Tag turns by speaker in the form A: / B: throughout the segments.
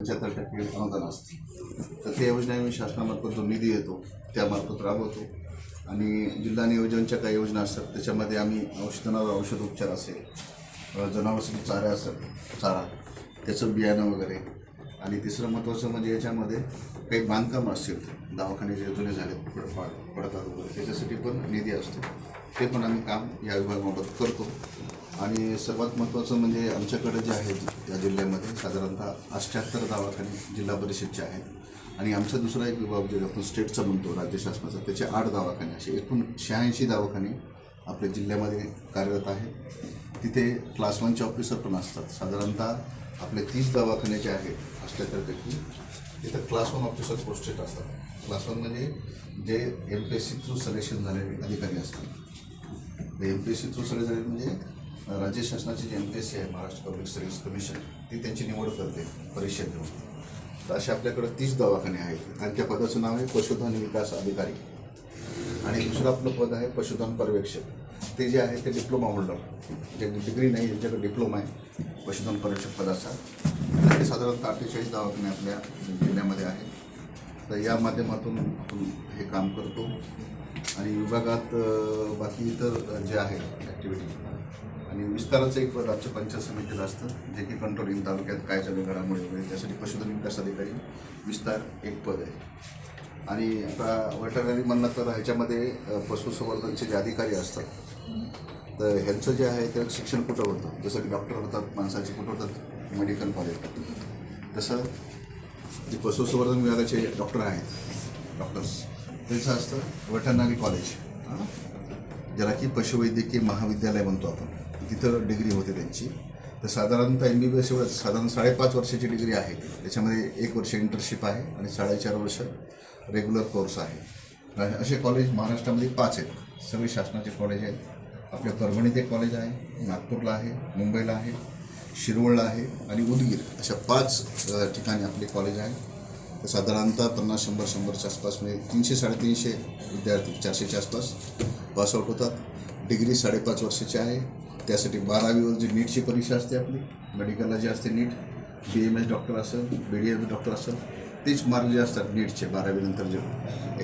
A: पंच्याहत्तर टक्के अनुदान असते. तर त्याऐवजी योजना आम्ही शासनामार्फत जो निधी येतो त्यामार्फत राबवतो. आणि जिल्हा नियोजनच्या काही योजना असतात त्याच्यामध्ये आम्ही औषधांवर औषध उपचार असेल जनावरांसाठी चारा असेल चारा त्याचं बियाणं वगैरे. आणि तिसरं महत्त्वाचं म्हणजे याच्यामध्ये काही बांधकाम असतील दवाखाने जे जुने झाले पडतात वगैरे त्याच्यासाठी पण निधी असतो. ते पण आम्ही काम या विभागामार्फत करतो. आणि सर्वात महत्त्वाचं म्हणजे आमच्याकडे जे आहेत या जिल्ह्यामध्ये साधारणतः अठ्ठ्याहत्तर दवाखाने जिल्हा परिषदचे आहेत. आणि आमचा दुसरा एक विभाग जे आपण स्टेटचा म्हणतो राज्य शासनाचा त्याचे आठ दवाखाने असे एकूण शहाऐंशी दवाखाने आपल्या जिल्ह्यामध्ये कार्यरत आहेत. तिथे क्लास वनचे ऑफिसर पण असतात. साधारणतः आपले तीस दवाखाने जे आहेत अठ्ठ्याहत्तरपैकी तिथं क्लास वन ऑफिसर पोस्टेड असतात. क्लास वन म्हणजे जे M P S C through selection झालेले अधिकारी असतात. M P S C through सगळे म्हणजे राज्य शासनाची जी एम पी एस सी आहे महाराष्ट्र पब्लिक सर्व्हिस कमिशन ती त्यांची निवड करते परीक्षा घेऊन तर असे आपल्याकडे तीस दवाखाने आहेत. आणि त्या पदाचं नाव आहे पशुधन विकास अधिकारी. आणि दुसरं आपलं पद आहे पशुधन पर्यवेक्षक. ते जे आहे ते डिप्लोमा होल्डर जे डिग्री नाही ज्यांच्याकडे डिप्लोमा आहे पशुधन पर्यवेक्षक पदाचा. ते साधारणतः अठ्ठेचाळीस दवाखाने आपल्या जिल्ह्यामध्ये आहेत. तर या माध्यमातून आपण हे काम करतो. आणि विभागात बाकी इतर जे आहे ॲक्टिव्हिटी आणि विस्ताराचं एक पद पंचायत समितीला असतं जे की कंट्रोलिंग तालुक्यात काय चालू घडामोडी वगैरे त्यासाठी पशुधन विकास अधिकारी विस्तार एक पद आहे. आणि आता वेटरनरी म्हणलं तर ह्याच्यामध्ये पशुसंवर्धनचे जे अधिकारी असतात तर ह्यांचं जे आहे ते शिक्षण कुठं होतं? जसं की डॉक्टर होतात माणसाचे कुठं होतात? मेडिकल कॉलेज तसं जे पशुसंवर्धन विभागाचे डॉक्टर आहेत. डॉक्टर्स. त्यांचं असतं वेटरनरी कॉलेज. हां? ज्याला की पशुवैद्यकीय महाविद्यालय म्हणतो आपण. तिथं डिग्री होते त्यांची. तर साधारणतः एम बी बी एस एवढं साधारण साडेपाच वर्षाची डिग्री आहे. त्याच्यामध्ये एक वर्ष इंटर्नशिप आहे आणि साडेचार वर्ष रेग्युलर कोर्स आहे. असे कॉलेज महाराष्ट्रामध्ये पाच आहेत. सगळे शासनाचे कॉलेज आहेत. आपल्या परभणीत एक कॉलेज आहे नागपूरला आहे मुंबईला आहे. शिरवळला आहे आणि उदगीर अशा पाच ठिकाणी आपले कॉलेज आहे तर साधारणतः पन्नास शंभर शंभरच्या आसपास म्हणजे तीनशे साडेतीनशे विद्यार्थी चारशेच्या आसपास पासआउट होतात. डिग्री साडेपाच वर्षाची आहे. त्यासाठी बारावीवर जी नीटची परीक्षा असते आपली मेडिकलला जी असते NEET B M S doctor असेल B D M S doctor असेल तेच मार्क जे असतात नीटचे बारावीनंतर जे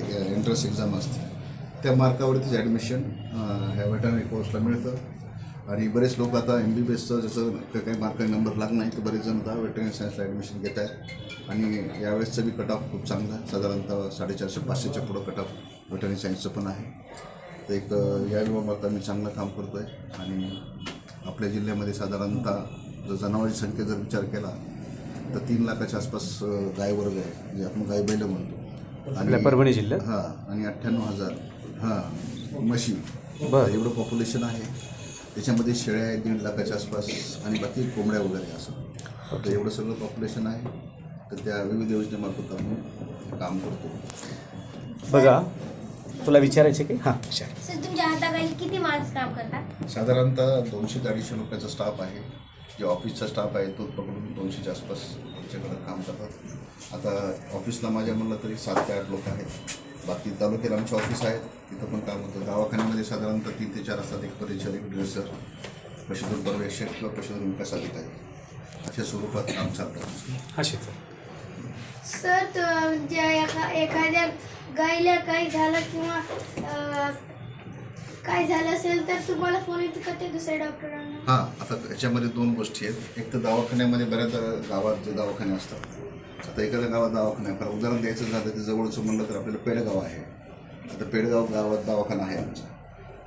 A: एक एंट्रन्स एक्झाम असते. त्या मार्कावरतीच ॲडमिशन ह्या वेटरनरी कोर्सला मिळतं. आणि बरेच लोक आता एम बी बी एसचं जसं काही काही मार्काने नंबर लागत नाही तर बरेच जण आता वेटरनरी सायन्सला ॲडमिशन घेत आहेत. आणि यावेळेसचं बी कट ऑफ खूप चांगलं. आहे साधारणतः साडेचारशे पाचशेच्या पुढं कट ऑफ वेटरनरी सायन्सचं पण आहे. तर एक या विभागात आम्ही चांगलं काम करतो आहे आणि आपल्या जिल्ह्यामध्ये साधारणतः जर जनावरांची संख्या जर विचार केला तर तीन लाखाच्या आसपास गाय वर्ग आहे. म्हणजे आपण गाय बैल म्हणतो.
B: आपल्या परभणी जिल्ह्यात?
A: हां आणि अठ्ठ्याण्णव हजार. हां म्हशी.
B: बरं.
A: एवढं पॉप्युलेशन आहे. त्याच्यामध्ये शेळ्या आहेत दीड लाखाच्या आसपास आणि बाकी कोंबड्या वगैरे असं. तर एवढं सगळं पॉप्युलेशन आहे. तर त्या विविध योजनेमार्फत आपण काम करतो.
B: बघा तुला विचारायचे की? हां विचार.
C: सर तुमच्या हाताखाली किती माणसं काम करतात?
A: साधारणतः दोनशे ते अडीचशे लोकांचा स्टाफ आहे. जे ऑफिसचा स्टाफ आहे तो पकडून दोनशेच्या आसपास आमच्याकडं काम करतात. आता ऑफिसला माझ्या म्हणलं तरी सात ते आठ लोक आहेत. बाकी तालुक्यात आमचे ऑफिस आहेत तिथं पण काम होतं. दवाखान्यामध्ये साधारणतः तीन ते चार असतात एक परिचय एक ड्रेसर पशुधन पर्यवेक्षक किंवा पशुधन विकास अधिकारी. अशा स्वरूपात काम चालतं.
C: सर एखा एखाद्या गायला काही झालं किंवा काय झालं असेल तर तुम्हाला फोन येतो का ते दुसऱ्या डॉक्टरांना
A: हां आता याच्यामध्ये दोन गोष्टी आहेत. एक तर दवाखान्यामध्ये बऱ्याच गावात जे दवाखाने असतात आता एखाद्या गावात दवाखाना आहे. कारण उदाहरण द्यायचं झालं तर जवळचं म्हणलं तर आपल्याला पेडगाव आहे. आता पेडगाव गावात दवाखाना आहे आमचा.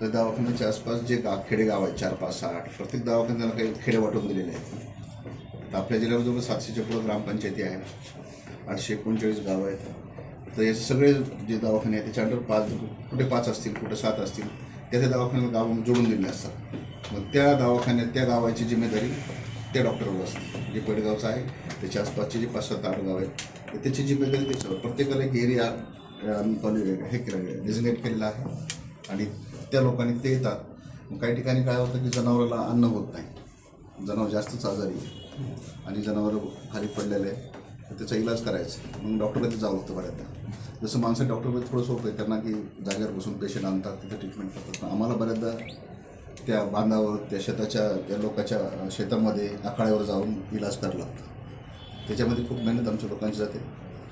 A: तर दवाखान्याच्या आसपास जे गाव खेडेगाव आहेत चार पाच सहा आठ प्रत्येक दवाखान्याला काही खेडे वाटून दिलेले आहेत. तर आपल्या जिल्ह्यावर जवळ सातशेच्या पुढं ग्रामपंचायती आहेत आठशे एकोणचाळीस गावं आहेत. तर याचे सगळे जे दवाखाने आहेत त्याच्या अंडर पाच कुठे पाच असतील कुठे सात असतील त्या त्या दवाखान्याला गाव जोडून दिले असतात. मग त्या दवाखान्यात त्या गावाची जिम्मेदारी त्या डॉक्टरवर असते. जे पेडगावचं आहे त्याच्या आसपासचे जे पाच सात आठ गाव आहेत तर त्याची वेगळी त्याच्यावर प्रत्येकाला एक एरिया आम्ही कॉलेज हे केलं डेझिग्नेट केलेला आहे. आणि त्या लोकांनी ते येतात. काही ठिकाणी काय होतं की जनावराला अन्न होत नाही. जनावर जास्तच आजारी आहे. आणि जनावर खाली पडलेलं आहे तर त्याचा इलाज करायचा. मग डॉक्टरकडे जावं लागतं बऱ्याचदा. जसं माणसं डॉक्टरमध्ये थोडं सोपं आहे त्यांना की जागेवर बसून पेशंट आणतात तिथे ट्रीटमेंट करतात. पण आम्हाला बऱ्याचदा त्या बांधावर त्या शेताच्या त्या लोकांच्या शेतामध्ये आखाड्यावर जाऊन इलाज करायला लागतं. त्याच्यामध्ये खूप मेहनत आमच्या लोकांची जाते.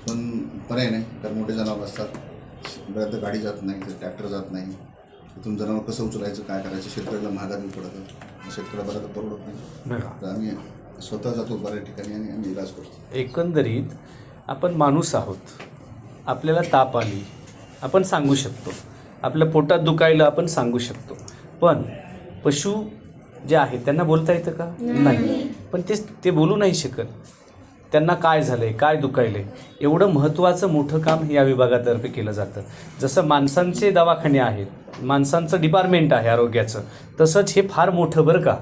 A: पण पर्याय नाही कारण मोठे जनावर असतात. बऱ्याचदा गाडी जात नाही तर ट्रॅक्टर जात नाही. तिथून जनावर कसं उचलायचं काय करायचं शेतकऱ्याला महागात बी पडतं. शेतकऱ्याला बऱ्याचदा परवडत नाही.
B: बरं.
A: तर आम्ही स्वतः जातो बऱ्याच ठिकाणी आणि आम्ही इलाज करतो.
B: एकंदरीत आपण माणूस आहोत. आपल्याला ताप आली आपण सांगू शकतो. आपल्या पोटात दुखायला आपण सांगू शकतो. पण पशु जे आहेत त्यांना बोलता येतं का? नाही. पण ते ते बोलू नाही शकत. त्यांना काय झालं आहे काय दुखायलंय एवढं महत्त्वाचं मोठं काम या विभागातर्फे केलं जातं. जसं माणसांचे दवाखाने आहेत माणसांचं डिपार्टमेंट आहे आरोग्याचं तसंच हे फार मोठं बरं का?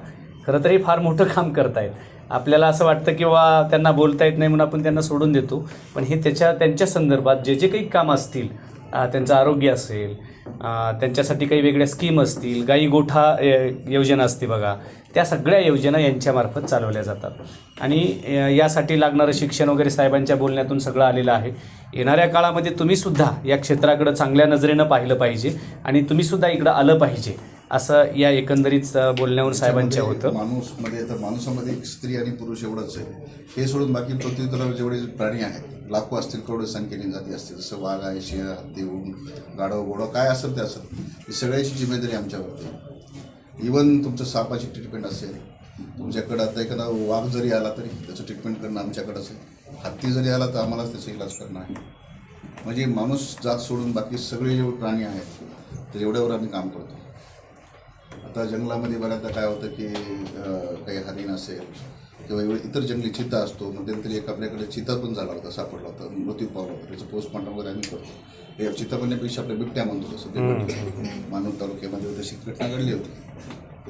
B: खरं तर हे फार मोठं काम करतायत. आपल्याला असं वाटतं किंवा त्यांना बोलता येत नाही म्हणून आपण त्यांना सोडून देतो पण हे त्याच्या त्यांच्या संदर्भात जे जे काही काम असतील त्यांचं आरोग्य असेल त्यांच्यासाठी काही वेगळ्या स्कीम असतील गाई गोठा योजना असते बघा. त्या सगळ्या योजना यांच्यामार्फत चालवल्या जातात. आणि यासाठी लागणारं शिक्षण वगैरे साहेबांच्या बोलण्यातून सगळं आलेलं आहे. येणाऱ्या काळामध्ये तुम्हीसुद्धा या क्षेत्राकडं चांगल्या नजरेनं पाहिलं पाहिजे आणि तुम्हीसुद्धा इकडं आलं पाहिजे. असं या एकंदरीत अ, बोलण्यावरून साहेबांच्या होतं.
A: माणूसमध्ये तर माणसामध्ये एक स्त्री आणि पुरुष एवढंच आहे. हे सोडून बाकी पृथ्वीतलावर जेवढे प्राणी आहेत लाखो असतील करोडो संख्येने जाती असतील जसं वाघ आहे शेळ हत्ती ऊन गाढव गोडं काय असेल ते असेल ही सगळ्याची जिम्मेदारी आमच्यावरती आहे. इवन तुमचं सापाची ट्रीटमेंट असेल तुमच्याकडं आता एखादा वाघ जरी आला तरी त्याचं ट्रीटमेंट करणं आमच्याकडं असेल. हत्ती जरी आला तर आम्हालाच त्याचा इलाज करणं आहे. म्हणजे माणूस जात सोडून बाकी सगळे जेवढे प्राणी आहेत तर एवढ्यावर आम्ही काम करतो. आता जंगलामध्ये बऱ्याचदा काय होतं की काही हरिण असेल किंवा एवढे इतर जंगली चिता असतो मध्यंतरी एक आपल्याकडे चिता पण झाला होता सापडला होता मृत्यू पावला होता त्याचं पोस्टमॉर्टम वगैरे आम्ही करतो. हे चिता बनण्यापेक्षा आपल्या बिबट्या म्हणतो तसं मानव तालुक्यामध्ये तशी घटना घडली होती.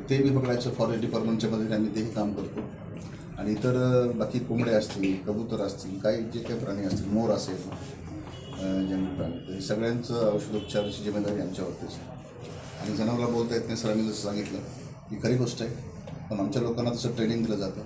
A: ते बी पकडायचं फॉरेस्ट डिपार्टमेंटच्या मध्ये आम्ही तेही काम करतो. आणि इतर बाकी कोंबडे असतील कबूतर असतील काही जे काही प्राणी असतील मोर असेल जंगली प्राणी हे सगळ्यांचं औषधोपचाराची जिम्मेदारी आमच्यावरतीच आणि जनावरला बोलता येत नाही सरांनी जसं सांगितलं ही खरी गोष्ट आहे. पण आमच्या लोकांना तसं ट्रेनिंग दिलं जातं.